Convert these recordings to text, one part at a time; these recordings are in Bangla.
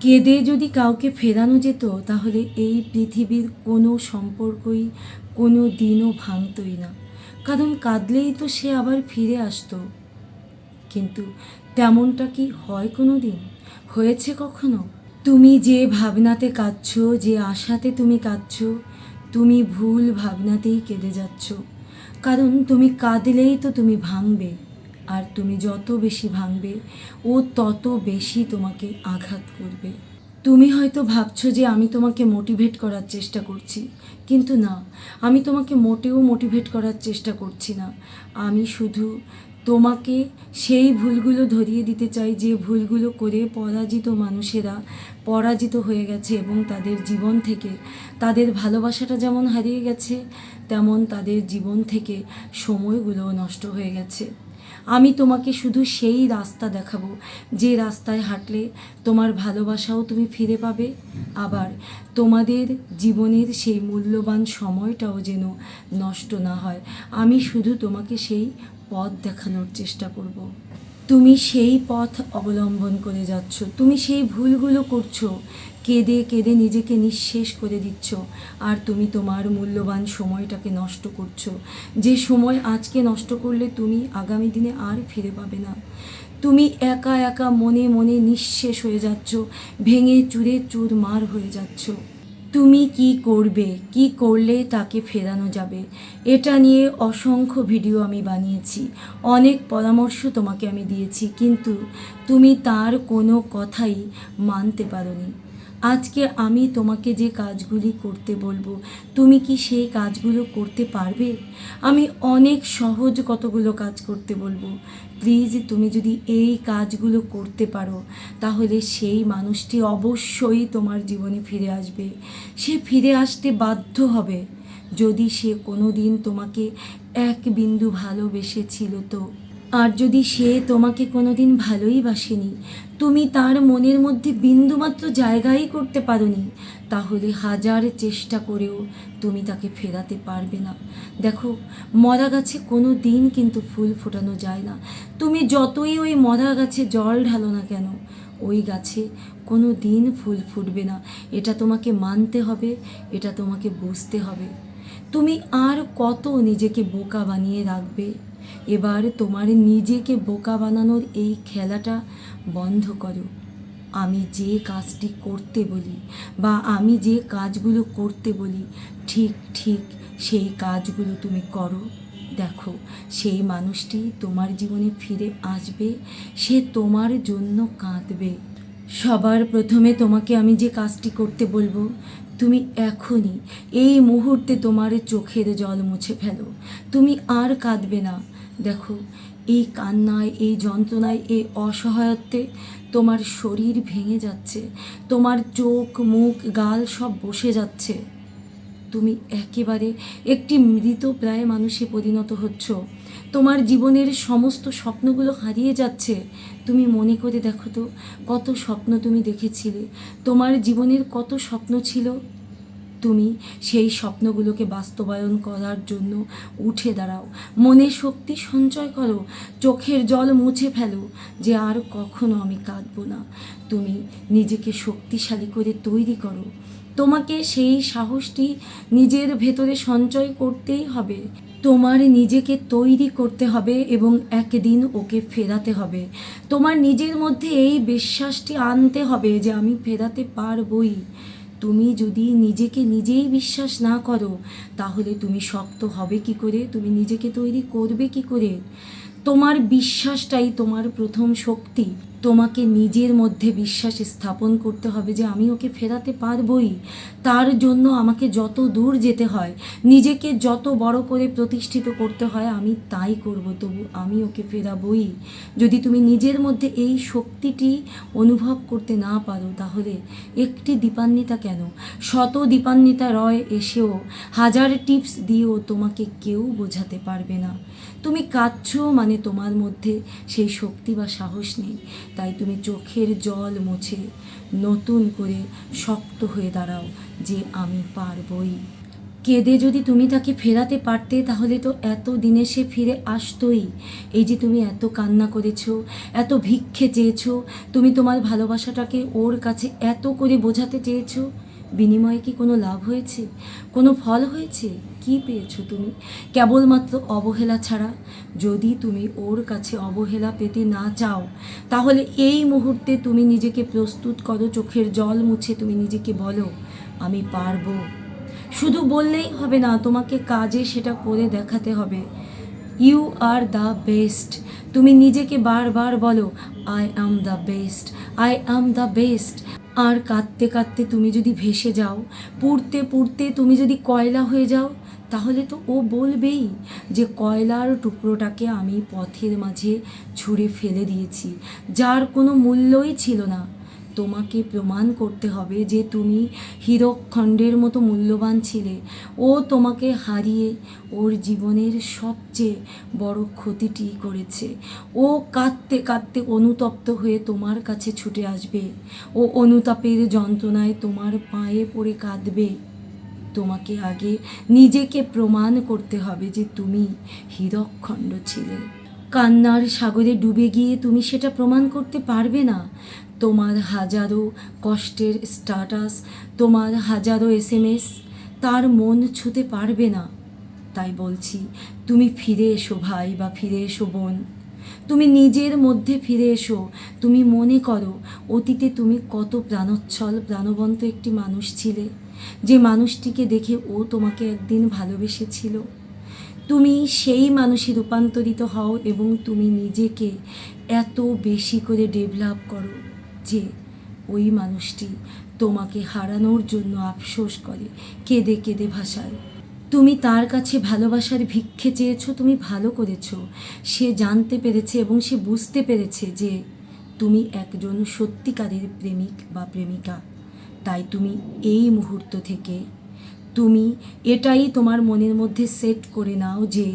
কেঁদে যদি কাউকে ফেরানো যেত, তাহলে এই পৃথিবীর কোনো সম্পর্কই কোনো দিনও ভাঙতই না। কারণ কাঁদলেই তো সে আবার ফিরে আসতো। কিন্তু তেমনটা কি হয় কোনো দিন হয়েছে কখনো? তুমি যে ভাবনাতে কাঁদছো, যে আশাতে তুমি কাঁদছো, তুমি ভুল ভাবনাতেই কেঁদে যাচ্ছ। কারণ তুমি কাঁদলেই তো তুমি ভাঙবে। আর তুমি যত বেশি ভাঙবে, ও তত বেশি তোমাকে আঘাত করবে। তুমি হয়তো ভাবছ যে আমি তোমাকে মোটিভেট করার চেষ্টা করছি, কিন্তু না, আমি তোমাকে মোটেও মোটিভেট করার চেষ্টা করছি না। আমি শুধু তোমাকে সেই ভুলগুলো ধরিয়ে দিতে চাই যে ভুলগুলো করে পরাজিত মানুষেরা পরাজিত হয়ে গেছে এবং তাদের জীবন থেকে তাদের ভালোবাসাটা যেমন হারিয়ে গেছে, তেমন তাদের জীবন থেকে সময়গুলোও নষ্ট হয়ে গেছে। আমি তোমাকে শুধু সেই রাস্তা দেখাবো। যে রাস্তায় হাঁটলে তোমার ভালোবাসাও তুমি ফিরে পাবে। আবার তোমাদের জীবনের সেই মূল্যবান সময়টাও যেন নষ্ট না হয়। আমি শুধু তোমাকে সেই পথ দেখানোর চেষ্টা করব। তুমি সেই পথ অবলম্বন করে যাচ্ছ। তুমি সেই ভুলগুলো করছ কেঁদে কেঁদে নিজেকে নিঃশেষ করে দিচ্ছ। আর তুমি তোমার মূল্যবান সময়টাকে নষ্ট করছ। যে সময় আজকে নষ্ট করলে তুমি আগামী দিনে আর ফিরে পাবে না। তুমি একা একা মনে মনে নিঃশেষ হয়ে যাচ্ছ, ভেঙে চুরে চুর মার হয়ে যাচ্ছ। তুমি কি করবে, কি করলে তাকে ফেরানো যাবে? এটা নিয়ে অসংখ্য ভিডিও আমি বানিয়েছি। অনেক পরামর্শ তোমাকে আমি দিয়েছি, কিন্তু তুমি তার কোনো কথাই মানতে পারোনি। আজকে আমি তোমাকে যে কাজগুলি করতে বলব, তুমি কি সেই কাজগুলো করতে পারবে? আমি অনেক সহজ কতগুলো কাজ করতে বলব। প্লিজ তুমি যদি এই কাজগুলো করতে পারো, তাহলে সেই মানুষটি অবশ্যই তোমার জীবনে ফিরে আসবে। সে ফিরে আসতে বাধ্য হবে। যদি সে কোনো দিন তোমাকে এক বিন্দু ভালোবেসেছিল তো। আর যদি সে তোমাকে কোনোদিন ভালোই বাসেনি, তুমি তার মনের মধ্যে বিন্দুমাত্র জায়গাই করতে পারোনি, তাহলে হাজার চেষ্টা করেও তুমি তাকে ফেরাতে পারবে না। দেখো, মরা গাছে কোনো দিন কিন্তু ফুল ফোটানো যায় না। তুমি যতই ওই মরা গাছে জল ঢালো না কেন, ওই গাছে কোনো দিন ফুল ফুটবে না। এটা তোমাকে মানতে হবে, এটা তোমাকে বুঝতে হবে। তুমি আর কত নিজেকে বোকা বানিয়ে রাখবে? এবার তোমার নিজেকে বোকা বানানোর এই খেলাটা বন্ধ করো। আমি যে কাজটি করতে বলি বা আমি যে কাজগুলো করতে বলি, ঠিক ঠিক সেই কাজগুলো তুমি করো। দেখো, সেই মানুষটি তোমার জীবনে ফিরে আসবে, সে তোমার জন্য কাঁদবে। সবার প্রথমে তোমাকে আমি যে কাজটি করতে বলব তুমি এখনই এই মুহূর্তে তোমার চোখের জল মুছে ফেলো। তুমি আর কাঁদবে না। দেখো, এই কান্নায়, এই যন্ত্রণায়, এই অসহায়ত্বে তোমার শরীর ভেঙে যাচ্ছে। তোমার চোখ, মুখ, গাল সব বসে যাচ্ছে। তুমি একেবারে একটি মৃত প্রায় মানুষে পরিণত হচ্ছ। তোমার জীবনের সমস্ত স্বপ্নগুলো হারিয়ে যাচ্ছে। তুমি মনে করে দেখো তো, কত স্বপ্ন তুমি দেখেছিলে। তোমার জীবনের কত স্বপ্ন ছিল? তুমি সেই স্বপ্নগুলোকে বাস্তবায়ন করার জন্য উঠে দাঁড়াও। মনে শক্তি সঞ্চয় করো। চোখের জল মুছে ফেলো যে আর কখনো আমি কাঁদবো না। তুমি নিজেকে শক্তিশালী করে তৈরি করো। তোমাকে সেই সাহসটি নিজের ভেতরে সঞ্চয় করতেই হবে। তোমার নিজেকে তৈরি করতে হবে এবং একদিন ওকে ফেরাতে হবে। তোমার নিজের মধ্যে এই বিশ্বাসটি আনতে হবে যে আমি ফেরাতে পারবই। তুমি যদি নিজেকে নিজেই বিশ্বাস না করো, তাহলে তুমি শক্ত হবে কি করে? তুমি নিজেকে তৈরি করবে কি করে? তোমার বিশ্বাসটাই তোমার প্রথম শক্তি। তোমাকে নিজের মধ্যে বিশ্বাস স্থাপন করতে হবে যে আমি ওকে ফেরাতে পারবই। তার জন্য আমাকে যত দূর যেতে হয়, নিজেকে যত বড় করে প্রতিষ্ঠিত করতে হয়, আমি তাই করব। তবু আমি ওকে ফেরাবই। যদি তুমি নিজের মধ্যে এই শক্তিটি অনুভব করতে না পারো, তাহলে একটি দীপান্বিতা কেন? শত দীপান্বিতা রয় এসেও হাজার টিপস দিয়েও তোমাকে কেউ বোঝাতে পারবে না। তুমি কাঁদছো মানে তোমার মধ্যে সেই শক্তি বা সাহস নেই। তাই তুমি চোখের জল মুছে নতুন করে শক্ত হয়ে দাঁড়াও যে আমি পারবই। কেঁদে যদি তুমি তাকে ফেরাতে পারতে, তাহলে তো এত দিনে সে ফিরে আসতোই। এই যে তুমি এত কান্না করেছ, এত ভিক্ষে চেয়েছো, তুমি তোমার ভালোবাসাটাকে ওর কাছে এত করে বোঝাতে চেয়েছো। বিনিময়ে কি কোনো লাভ হয়েছে? কোনো ফল হয়েছে? কি পেয়েছ তুমি? কেবলমাত্র অবহেলা ছাড়া? যদি তুমি ওর কাছে অবহেলা পেতে না চাও, তাহলে এই মুহূর্তে তুমি নিজেকে প্রস্তুত করো, চোখের জল মুছে তুমি নিজেকে বলো, আমি পারব। শুধু বললেই হবে না, তোমাকে কাজে সেটা করে দেখাতে হবে। ইউ আর দ্য বেস্ট তুমি নিজেকে বারবার বলো I am the best I am the best আর কাঁদতে কাঁদতে তুমি যদি ভেসে যাও, পুড়তে পুড়তে তুমি যদি কয়লা হয়ে যাও, তাহলে তো ও বলবেই যে কয়লার টুকরোটাকে আমি পথের মাঝে ছুঁড়ে ফেলে দিয়েছি, যার কোনো মূল্যই ছিল না। তোমাকে প্রমাণ করতে হবে যে তুমি হীরকখণ্ডের মতো মূল্যবান ছিলে। ও তোমাকে হারিয়ে ওর জীবনের সবচেয়ে বড় ক্ষতিটি করেছে। ও কাঁদতে কাঁদতে অনুতপ্ত হয়ে তোমার কাছে ছুটে আসবে। ও অনুতাপের যন্ত্রণায় তোমার পায়ে পড়ে কাঁদবে। তোমাকে আগে নিজেকে প্রমাণ করতে হবে যে তুমি হীরকখণ্ড ছিলে। কান্নার সাগরে ডুবে গিয়ে তুমি সেটা প্রমাণ করতে পারবে না। তোমার হাজারো কষ্টের স্ট্যাটাস তোমার হাজারো এস এম এস তার মন ছুতে পারবে না। তাই বলছি, তুমি ফিরে এসো ভাই বা ফিরে এসো বোন। তুমি নিজের মধ্যে ফিরে এসো, তুমি মনে করো, অতীতে তুমি কত প্রাণোচ্ছল, প্রাণবন্ত একটি মানুষ ছিলে। যে মানুষটিকে দেখে ও তোমাকে একদিন ভালোবেসেছিল। তুমি সেই মানুষে রূপান্তরিত হও এবং তুমি নিজেকে এত বেশি করে ডেভেলপ করো। যে ওই মানুষটি তোমাকে হারানোর জন্য আফসোস করে, কেঁদে কেঁদে ভাষায় তুমি তার কাছে ভালোবাসার ভিক্ষে চেয়েছো, তুমি ভালো করেছ। সে জানতে পেরেছে এবং সে বুঝতে পেরেছে যে তুমি একজন সত্যিকারের প্রেমিক বা প্রেমিকা। তাই তুমি এই মুহূর্ত থেকে তুমি এটাই তোমার মনের মধ্যে সেট করে নাও যে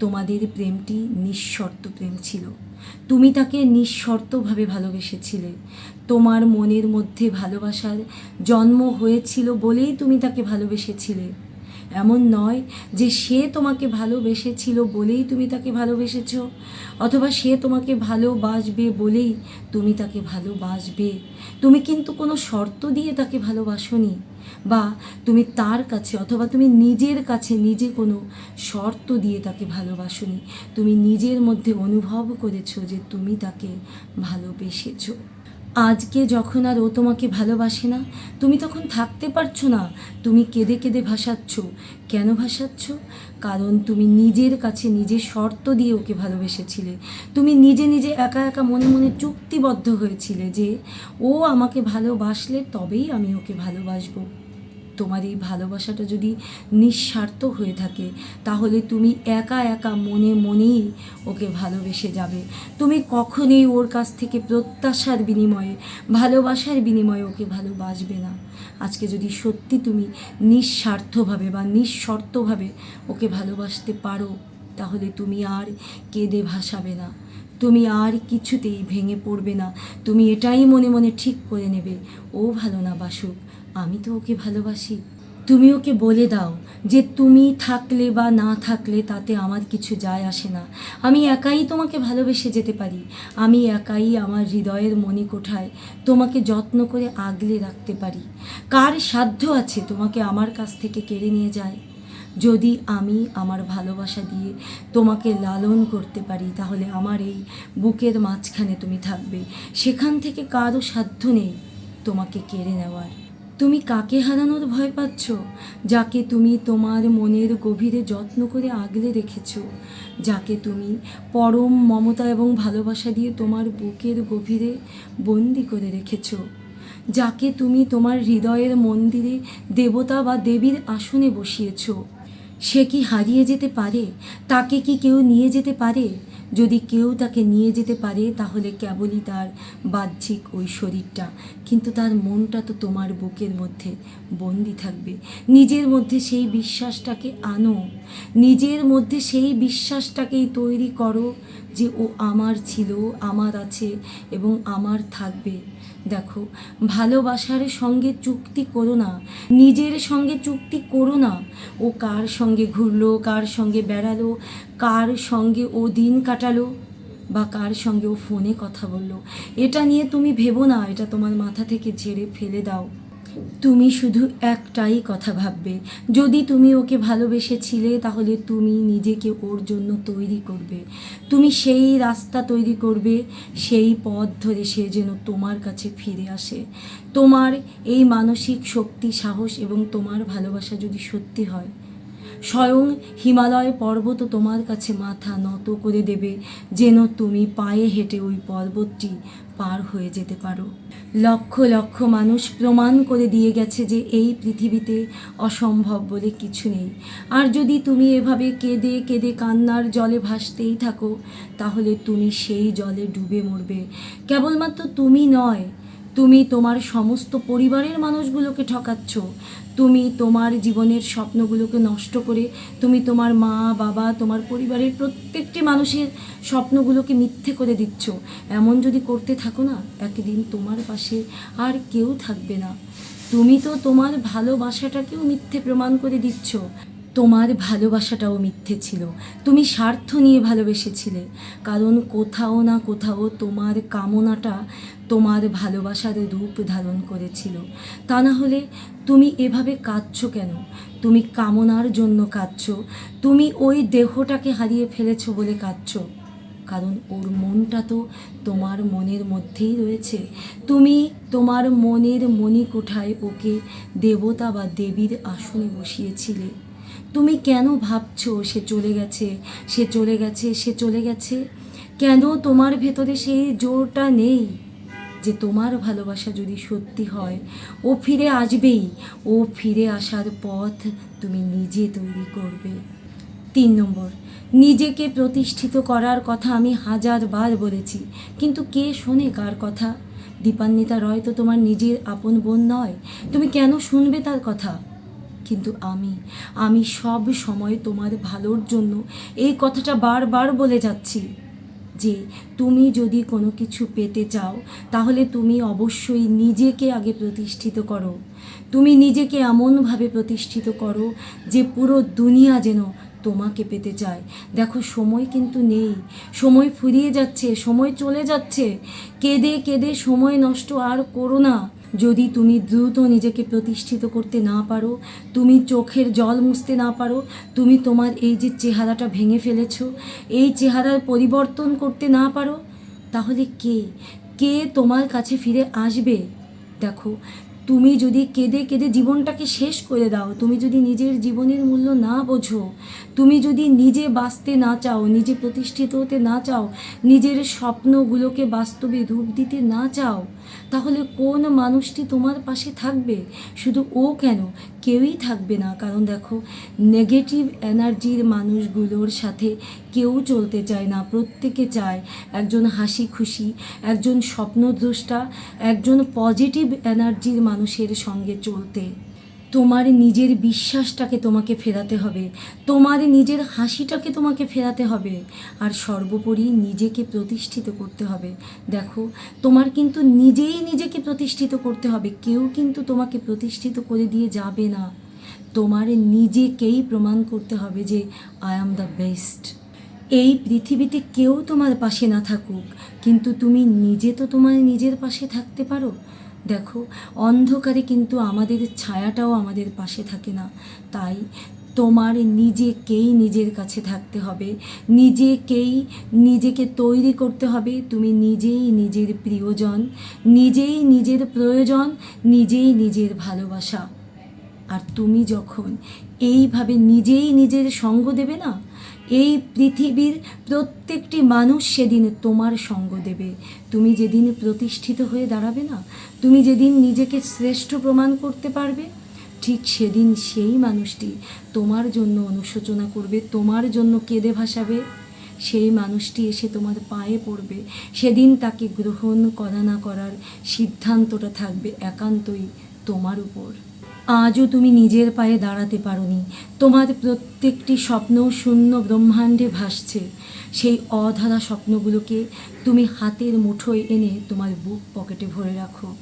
তোমাদের প্রেমটি নিঃশর্ত প্রেম ছিল। তুমি তাকে নিঃশর্তভাবে ভালোবেসেছিলে। তোমার মনের মধ্যে ভালোবাসার জন্ম হয়েছিল বলেই তুমি তাকে ভালোবেসেছিলে। এমন নয় যে সে তোমাকে ভালোবেসেছিল বলেই তুমি তাকে ভালোবেসেছ, অথবা সে তোমাকে ভালোবাসবে বলেই তুমি তাকে ভালোবাসবে। তুমি কিন্তু কোনো শর্ত দিয়ে তাকে ভালোবাসনি। বা তুমি তার কাছে অথবা তুমি নিজের কাছে নিজে কোনো শর্ত দিয়ে তাকে ভালোবাসনি। তুমি নিজের মধ্যে অনুভব করেছ যে তুমি তাকে ভালোবেসেছো। আজকে যখন আর ও তোমাকে ভালোবাসে না, তুমি তখন থাকতে পারছ না। তুমি কেঁদে কেঁদে ভাসাচ্ছ। কেন ভাসাচ্ছ? কারণ তুমি নিজের কাছে নিজে শর্ত দিয়ে ওকে ভালোবেসেছিলে। তুমি নিজে নিজে একা একা মনে মনে চুক্তিবদ্ধ হয়েছিলে যে ও আমাকে ভালোবাসলে তবেই আমি ওকে ভালোবাসবো। তোমার এই ভালোবাসাটা যদি নিঃস্বার্থ হয়ে থাকে, তাহলে তুমি একা একা মনে মনেই ওকে ভালোবেসে যাবে। তুমি কখনোই ওর কাছ থেকে প্রত্যাশার বিনিময়ে, ভালোবাসার বিনিময়ে ওকে ভালোবাসবে না। আজকে যদি সত্যি তুমি নিঃস্বার্থভাবে বা নিঃশর্তভাবে ওকে ভালোবাসতে পারো, তাহলে তুমি আর কেঁদে ভাসাবে না। তুমি আর কিছুতেই ভেঙে পড়বে না। তুমি এটাই মনে মনে ঠিক করে নেবে, ও ভালো না বাসুক। আমি তো ওকে ভালোবাসি। তুমি ওকে বলে দাও যে তুমি থাকলে বা না থাকলে তাতে আমার কিছু যায় আসে না। আমি একাই তোমাকে ভালোবেসে যেতে পারি। আমি একাই আমার হৃদয়ের মণিকোঠায় তোমাকে যত্ন করে আগলে রাখতে পারি। কার সাধ্য আছে তোমাকে আমার কাছ থেকে কেড়ে নিয়ে যায়? যদি আমি আমার ভালোবাসা দিয়ে তোমাকে লালন করতে পারি, তাহলে আমার এই বুকের মাঝখানে তুমি থাকবে। সেখান থেকে কারও সাধ্য নেই তোমাকে কেড়ে নেওয়ার। তুমি কাকে হারানোর ভয় পাচ্ছ? যাকে তুমি তোমার মনের গভীরে যত্ন করে আগলে রেখেছো, যাকে তুমি পরম মমতা এবং ভালোবাসা দিয়ে তোমার বুকের গভীরে বন্দি করে রেখেছ, যাকে তুমি তোমার হৃদয়ের মন্দিরে দেবতা বা দেবীর আসনে বসিয়েছ। সে কি হারিয়ে যেতে পারে? তাকে কি কেউ নিয়ে যেতে পারে? যদি কেউ তাকে নিয়ে যেতে পারে, তাহলে কেবলই তার বাহ্যিক ওই শরীরটা কিন্তু তার মনটা তো তোমার বুকের মধ্যে বন্দি থাকবে। নিজের মধ্যে সেই বিশ্বাসটাকে আনো। নিজের মধ্যে সেই বিশ্বাসটাকেই তৈরি করো যে ও আমার ছিল, আমার আছে এবং আমার থাকবে। দেখো, ভালোবাসার সঙ্গে চুক্তি করো না, নিজের সঙ্গে চুক্তি করো না। ও কার সঙ্গে ঘুরলো, কার সঙ্গে বেড়ালো, কার সঙ্গে ও দিন কাটালো, বা কার সঙ্গে ও ফোনে কথা বলল, এটা নিয়ে তুমি ভেবো না, এটা তোমার মাথা থেকে ঝেড়ে ফেলে দাও। তুমি শুধু একটাই কথা ভাববে। যদি তুমি ওকে ভালোবেসেছিলে, তাহলে তুমি নিজেকে ওর জন্য তৈরি করবে। তুমি সেই রাস্তা তৈরি করবে, সেই পথ ধরে সে যেন তোমার কাছে ফিরে আসে। তোমার এই মানসিক শক্তি, সাহস এবং তোমার ভালোবাসা যদি সত্যি হয়, স্বয়ং হিমালয় পর্বত তোমার কাছে মাথা নত করে দেবে, যেন তুমি পায়ে হেঁটে ওই পর্বতটি পার হয়ে যেতে পারো। লক্ষ লক্ষ মানুষ প্রমাণ করে দিয়ে গেছে যে এই পৃথিবীতে অসম্ভব বলে কিছু নেই। আর যদি তুমি এভাবে কেঁদে কেঁদে কান্নার জলে ভাসতেই থাকো, তাহলে তুমি সেই জলে ডুবে মরবে। কেবলমাত্র তুমি নয় তুমি তোমার সমস্ত পরিবারের মানুষগুলোকে ঠকাচ্ছ। তুমি তোমার জীবনের স্বপ্নগুলোকে নষ্ট করে, তুমি তোমার মা, বাবা, তোমার পরিবারের প্রত্যেকটি মানুষের স্বপ্নগুলোকে মিথ্যে করে দিচ্ছ। এমন যদি করতে থাকো না, একদিন তোমার পাশে আর কেউ থাকবে না। তুমি তো তোমার ভালোবাসাটাকেও মিথ্যে প্রমাণ করে দিচ্ছ। তোমার ভালোবাসাটাও মিথ্যে ছিল। তুমি স্বার্থ নিয়ে ভালোবেসেছিলে। কারণ কোথাও না কোথাও তোমার কামনাটা তোমার ভালোবাসার রূপ ধারণ করেছিল। তা না হলে তুমি এভাবে কাঁদছো কেন? তুমি কামনার জন্য কাঁদছো। তুমি ওই দেহটাকে হারিয়ে ফেলেছো বলে কাঁদছো। কারণ ওর মনটা তো তোমার মনের মধ্যেই রয়েছে। তুমি তোমার মনের মণিকোঠায় ওকে দেবতা বা দেবীর আসনে বসিয়েছিলে। তুমি কেন ভাবছ সে চলে গেছে? সে চলে গেছে, সে চলে গেছে। কেন তোমার ভেতরে সেই জোরটা নেই? যে তোমার ভালোবাসা যদি সত্যি হয়, ও ফিরে আসবেই। ও ফিরে আসার পথ তুমি নিজে তৈরি করবে। তিন নম্বর, নিজেকে প্রতিষ্ঠিত করার কথা আমি হাজারবার বলেছি। কিন্তু কে শোনে কার কথা? দীপান্বিতা রয় তো তোমার নিজের আপন বোন নয়। তুমি কেন শুনবে তার কথা? কিন্তু আমি আমি সব সময় তোমার ভালোর জন্য এই কথাটা বারবার বলে যাচ্ছি যে তুমি যদি কোনো কিছু পেতে চাও, তাহলে তুমি অবশ্যই নিজেকে আগে প্রতিষ্ঠিত করো। তুমি নিজেকে এমনভাবে প্রতিষ্ঠিত করো যে পুরো দুনিয়া যেন তোমাকে পেতে চায়। দেখো, সময় কিন্তু নেই। সময় ফুরিয়ে যাচ্ছে, সময় চলে যাচ্ছে। কেঁদে কেঁদে সময় নষ্ট আর করো না। যদি তুমি দ্রুত নিজেকে প্রতিষ্ঠিত করতে না পারো, তুমি চোখের জল মুছতে না পারো, তুমি তোমার এই যে চেহারাটা ভেঙে ফেলেছ, এই চেহারার পরিবর্তন করতে না পারো, তাহলে কে? কে তোমার কাছে ফিরে আসবে? দেখো, তুমি যদি কেঁদে কেঁদে জীবনটাকে শেষ করে দাও, তুমি যদি নিজের জীবনের মূল্য না বোঝো, তুমি যদি নিজে বাঁচতে না চাও, নিজে প্রতিষ্ঠিত হতে না চাও, নিজের স্বপ্নগুলোকে বাস্তবে রূপ দিতে না চাও তাহলে কোন মানুষটি তোমার পাশে থাকবে? শুধু ও কেন? কেউই থাকবে না। কারণ দেখো নেগেটিভ এনার্জির মানুষগুলোর সাথে কেউ চলতে চায় না। প্রত্যেকে চায় একজন হাসি খুশি, একজন স্বপ্নদ্রষ্টা, একজন পজিটিভ এনার্জির মানুষের সঙ্গে চলতে। তোমার নিজের বিশ্বাসটাকে তোমাকে ফেরাতে হবে। তোমার নিজের হাসিটাকে তোমাকে ফেরাতে হবে। আর সর্বোপরি নিজেকে প্রতিষ্ঠিত করতে হবে। দেখো, তোমার কিন্তু নিজেই নিজেকে প্রতিষ্ঠিত করতে হবে। কেউ কিন্তু তোমাকে প্রতিষ্ঠিত করে দিয়ে যাবে না। তোমার নিজেকেই প্রমাণ করতে হবে যে আই অ্যাম দ্য বেস্ট এই পৃথিবীতে কেউ তোমার পাশে না থাকুক। কিন্তু তুমি নিজে তো তোমার নিজের পাশে থাকতে পারো। দেখো, অন্ধকারে কিন্তু আমাদের ছায়াটাও আমাদের পাশে থাকে না। তাই তোমার নিজেকেই নিজের কাছে থাকতে হবে। নিজেকেই নিজেকে তৈরি করতে হবে। তুমি নিজেই নিজের প্রিয়জন, নিজেই নিজের প্রয়োজন, নিজেই নিজের ভালোবাসা। আর তুমি যখন এইভাবে নিজেই নিজের সঙ্গ দেবে না এই পৃথিবীর প্রত্যেকটি মানুষ সেদিন তোমার সঙ্গ দেবে। তুমি যেদিন প্রতিষ্ঠিত হয়ে দাঁড়াবে না, তুমি যেদিন নিজেকে শ্রেষ্ঠ প্রমাণ করতে পারবে, ঠিক সেদিন সেই মানুষটি তোমার জন্য অনুশোচনা করবে, তোমার জন্য কেঁদে ভাসাবে। সেই মানুষটি এসে তোমার পায়ে পড়বে। সেদিন তাকে গ্রহণ করা না করার সিদ্ধান্তটা থাকবে একান্তই তোমার উপর। আজও তুমি নিজের পায়ে দাঁড়াতে পারোনি। তোমার প্রত্যেকটি স্বপ্ন শূন্য ব্রহ্মাণ্ডে ভাসছে। সেই অধারা স্বপ্নগুলোকে তুমি হাতের মুঠোয় এনে তোমার বুক পকেটে ভরে রাখো।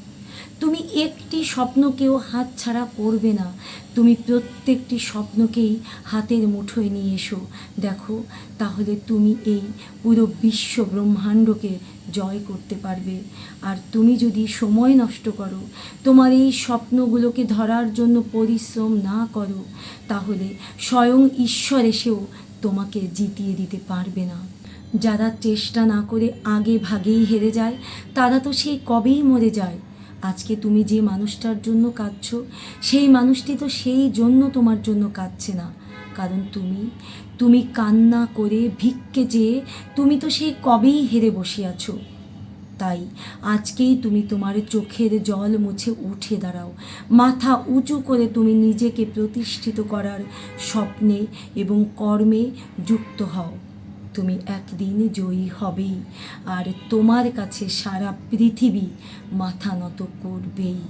তুমি একটি স্বপ্নকেও হাতছাড়া করবে না। তুমি প্রত্যেকটি স্বপ্নকেই হাতের মুঠোয় নিয়ে এসো। দেখো, তাহলে তুমি এই পুরো বিশ্ব ব্রহ্মাণ্ডকে জয় করতে পারবে। আর তুমি যদি সময় নষ্ট করো, তোমার এই স্বপ্নগুলোকে ধরার জন্য পরিশ্রম না করো, তাহলে স্বয়ং ঈশ্বর এসেও তোমাকে জিতিয়ে দিতে পারবে না। যারা চেষ্টা না করে আগে ভাগেই হেরে যায়, তারা তো সেই কবেই মরে যায়। আজকে তুমি যে মানুষটার জন্য কাঁদছ, সেই মানুষটি তো সেই জন্য তোমার জন্য কাঁদছে না। কারণ তুমি তুমি কান্না করে ভিক্ষে যেয়ে তুমি তো সেই কবেই হেরে বসে আছো। তাই আজকেই তুমি তোমার চোখের জল মুছে উঠে দাঁড়াও। মাথা উঁচু করে তুমি নিজেকে প্রতিষ্ঠিত করার স্বপ্নে এবং কর্মে যুক্ত হও। তুমি একদিন জয়ী হবেই, আর তোমার কাছে সারা পৃথিবী মাথা নত করবেই।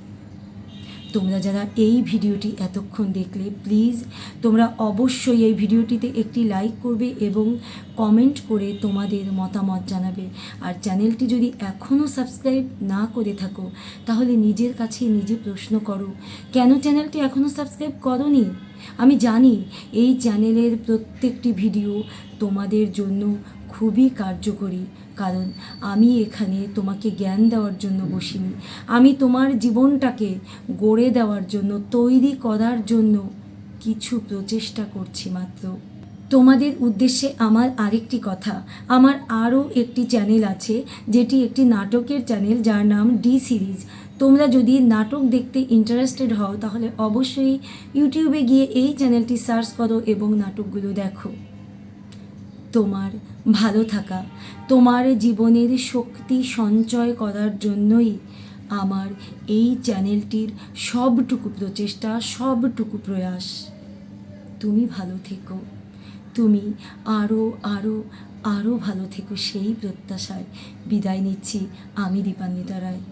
তোমরা যারা এই ভিডিওটি এতক্ষণ দেখলে, প্লিজ তোমরা অবশ্যই এই ভিডিওটিতে একটি লাইক করবে এবং কমেন্ট করে তোমাদের মতামত জানাবে। আর চ্যানেলটি যদি এখনও সাবস্ক্রাইব না করে থাকো, তাহলে নিজের কাছে নিজে প্রশ্ন করো, কেন চ্যানেলটি এখনও সাবস্ক্রাইব করনি? আমি জানি এই চ্যানেলের প্রত্যেকটি ভিডিও তোমাদের জন্য খুবই কার্যকরী, কারণ আমি এখানে তোমাকে জ্ঞান দেওয়ার জন্য বসিনি। আমি তোমার জীবনটাকে গড়ে দেওয়ার জন্য, তৈরি করার জন্য কিছু প্রচেষ্টা করছি মাত্র। তোমাদের উদ্দেশ্যে আমার আরেকটি কথা, আমার আরও একটি চ্যানেল আছে, যেটি একটি নাটকের চ্যানেল যার নাম ডি সিরিজ তোমরা যদি নাটক দেখতে ইন্টারেস্টেড হও, তাহলে অবশ্যই ইউটিউবে গিয়ে এই চ্যানেলটি সার্চ করো এবং নাটকগুলো দেখো। তোমার ভালো থাকা, তোমার জীবনের শক্তি সঞ্চয় করার জন্যই আমার এই চ্যানেলটির সবটুকু প্রচেষ্টা, সবটুকু প্রয়াস। তুমি ভালো থেকো। তুমি আরও আরও আরও ভালো থেকো সেই প্রত্যাশায়। বিদায় নিচ্ছি, আমি দীপান্বিতা রায়।